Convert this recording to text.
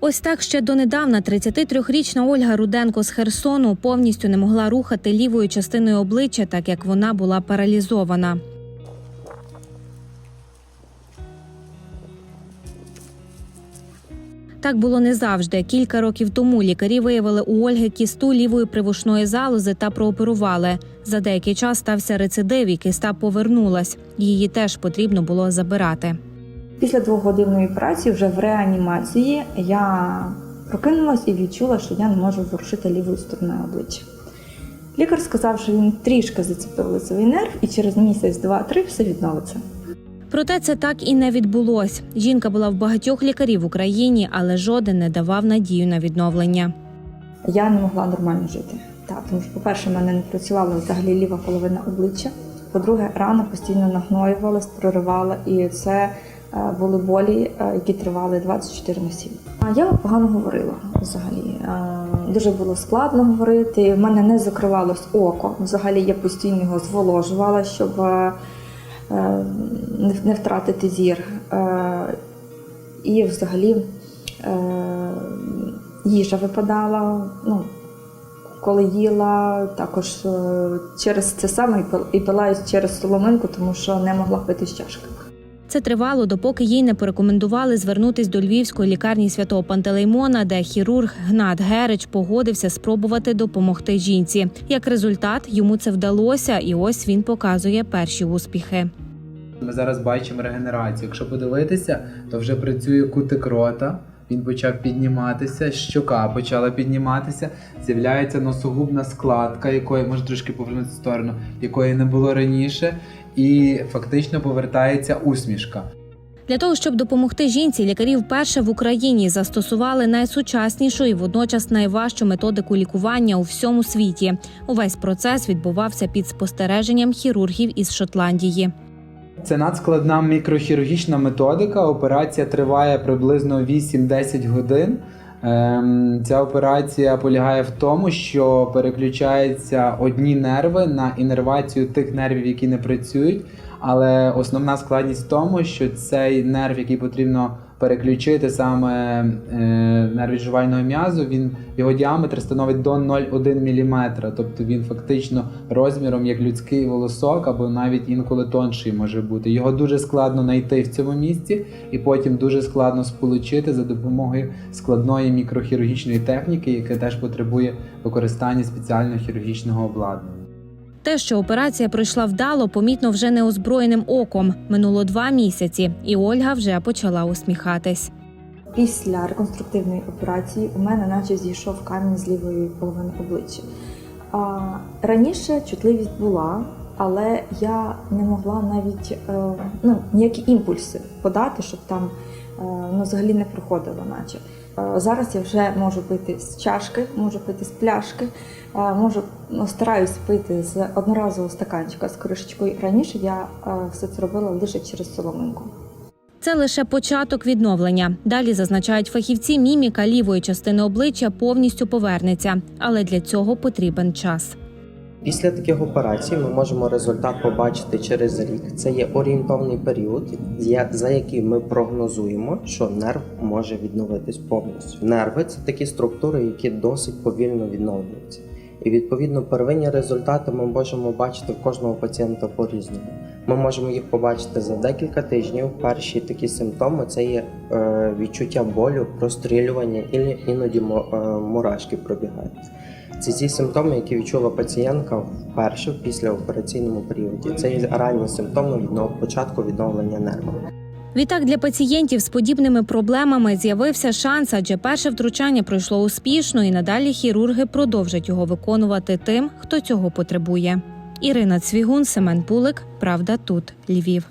Ось так ще донедавна 33-річна Ольга Руденко з Херсону повністю не могла рухати лівою частиною обличчя, так як вона була паралізована. Так було не завжди. Кілька років тому лікарі виявили у Ольги кісту лівої привушної залози та прооперували. За деякий час стався рецидив, і киста повернулась. Її теж потрібно було забирати. Після двогодинної праці вже в реанімації я прокинулась і відчула, що я не можу ворушити лівою стороною обличчя. Лікар сказав, що він трішки зацепив лицевий нерв, і через місяць, два-три все відновиться. Проте це так і не відбулось. Жінка була в багатьох лікарів в Україні, але жоден не давав надію на відновлення. Я не могла нормально жити. Так, тому що, по-перше, в мене не працювала взагалі ліва половина обличчя. По-друге, рана постійно нагноювалась, проривала, і це е, були болі, е, які тривали 24 на 7. А я погано говорила взагалі. Е, Дуже було складно говорити. В мене не закривалось око. Взагалі я постійно його зволожувала, щоб е, е, не- втратити зір. Е, І взагалі е, їжа випадала. Ну, коли їла, також е, через це саме і пила через соломинку, тому що не могла пити з чашки. Це тривало, допоки їй не порекомендували звернутись до львівської лікарні святого Пантелеймона, де хірург Гнат Герич погодився спробувати допомогти жінці. Як результат, йому це вдалося, і ось він показує перші успіхи. Ми зараз бачимо регенерацію. Якщо подивитися, то вже працює кутик рота. Він почав підніматися, щока почала підніматися. З'являється носогубна складка, якої може трошки повернутися в сторону, якої не було раніше, і фактично повертається усмішка. Для того щоб допомогти жінці, лікарі вперше в Україні застосували найсучаснішу і водночас найважчу методику лікування у всьому світі. Увесь процес відбувався під спостереженням хірургів із Шотландії. Це надскладна мікрохірургічна методика. Операція триває приблизно 8-10 годин. Ем, Ця операція полягає в тому, що переключаються одні нерви на інервацію тих нервів, які не працюють. Але основна складність в тому, що цей нерв, який потрібно переключити, саме е, нерв від м'язу, він його діаметр становить до 0,1 мм. Тобто він фактично розміром як людський волосок, або навіть інколи тонший може бути. Його дуже складно знайти в цьому місці, і потім дуже складно сполучити за допомогою складної мікрохірургічної техніки, яка теж потребує використання спеціального хірургічного обладнання. Те, що операція пройшла вдало, помітно вже неозброєним оком. Минуло два місяці, і Ольга вже почала усміхатись. Після реконструктивної операції у мене наче зійшов камінь з лівої половини обличчя. А, раніше чутливість була, але я не могла навіть е, ну, ніякі імпульси подати, щоб там е, ну, взагалі не проходило, наче. Е, Зараз я вже можу пити з чашки, можу пити з пляшки, можу ну, стараюсь пити з одноразового стаканчика з кришечкою. Раніше я все це робила лише через соломинку. Це лише початок відновлення. Далі зазначають фахівці, міміка лівої частини обличчя повністю повернеться, але для цього потрібен час. Після таких операцій ми можемо результат побачити через рік. Це є орієнтовний період, за який ми прогнозуємо, що нерв може відновитись повністю. Нерви це такі структури, які досить повільно відновлюються. І відповідно первинні результати ми можемо бачити в кожного пацієнта по-різному. Ми можемо їх побачити за декілька тижнів. Перші такі симптоми це є е, відчуття болю, прострілювання і іноді е, мурашки пробігають. Це ті симптоми, які відчула пацієнтка вперше в післяопераційному періоді. Це є ранні симптоми віднов... початку відновлення нерва. Відтак для пацієнтів з подібними проблемами з'явився шанс, адже перше втручання пройшло успішно, і надалі хірурги продовжать його виконувати тим, хто цього потребує. Ірина Цвігун, Семен Пулик. Правда, тут Львів.